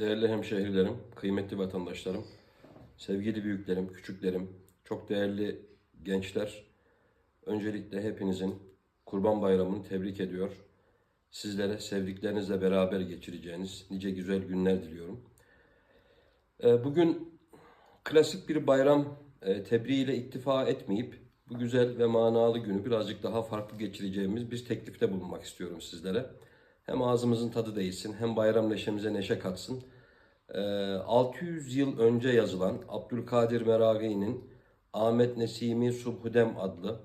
Değerli hemşehrilerim, kıymetli vatandaşlarım, sevgili büyüklerim, küçüklerim, çok değerli gençler, öncelikle hepinizin Kurban Bayramı'nı tebrik ediyor. Sizlere sevdiklerinizle beraber geçireceğiniz nice güzel günler diliyorum. Ee, Bugün klasik bir bayram e, tebriğiyle iktifa etmeyip bu güzel ve manalı günü birazcık daha farklı geçireceğimiz bir teklifte bulunmak istiyorum sizlere. Hem ağzımızın tadı değilsin hem bayram neşemize neşe katsın. Ee, 600 yıl önce yazılan Abdülkadir Meragi'nin Ahmet Nesimi Subhudem adlı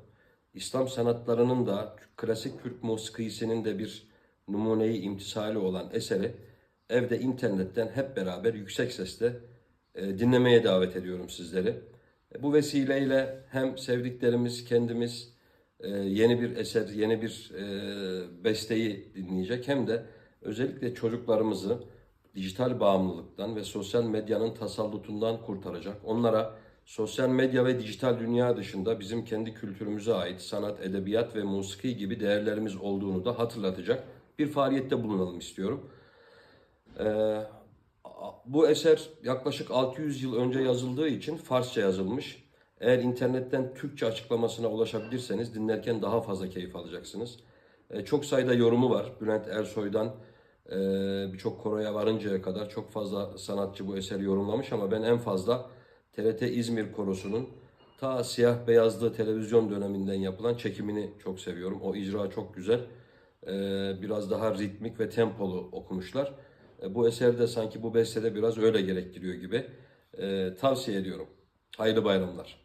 İslam sanatlarının da klasik Türk musikisinin de bir numuneyi imtisali olan eseri evde internetten hep beraber yüksek sesle e, dinlemeye davet ediyorum sizleri. Bu vesileyle hem sevdiklerimiz kendimiz e, yeni bir eser, yeni bir e, besteyi dinleyecek hem de özellikle çocuklarımızı dijital bağımlılıktan ve sosyal medyanın tasallutundan kurtaracak. Onlara sosyal medya ve dijital dünya dışında bizim kendi kültürümüze ait sanat, edebiyat ve musiki gibi değerlerimiz olduğunu da hatırlatacak bir faaliyette bulunalım istiyorum. Ee, bu eser yaklaşık 600 yıl önce yazıldığı için Farsça yazılmış. Eğer internetten Türkçe açıklamasına ulaşabilirseniz dinlerken daha fazla keyif alacaksınız. Ee, çok sayıda yorumu var. Bülent Ersoy'dan e, birçok koroya varıncaya kadar çok fazla sanatçı bu eseri yorumlamış ama ben en fazla TRT İzmir Korosu'nun ta siyah beyazlı televizyon döneminden yapılan çekimini çok seviyorum. O icra çok güzel. Ee, biraz daha ritmik ve tempolu okumuşlar. E, Bu eserde sanki bu bestede biraz öyle gerektiriyor gibi. Ee, tavsiye ediyorum. Hayırlı bayramlar.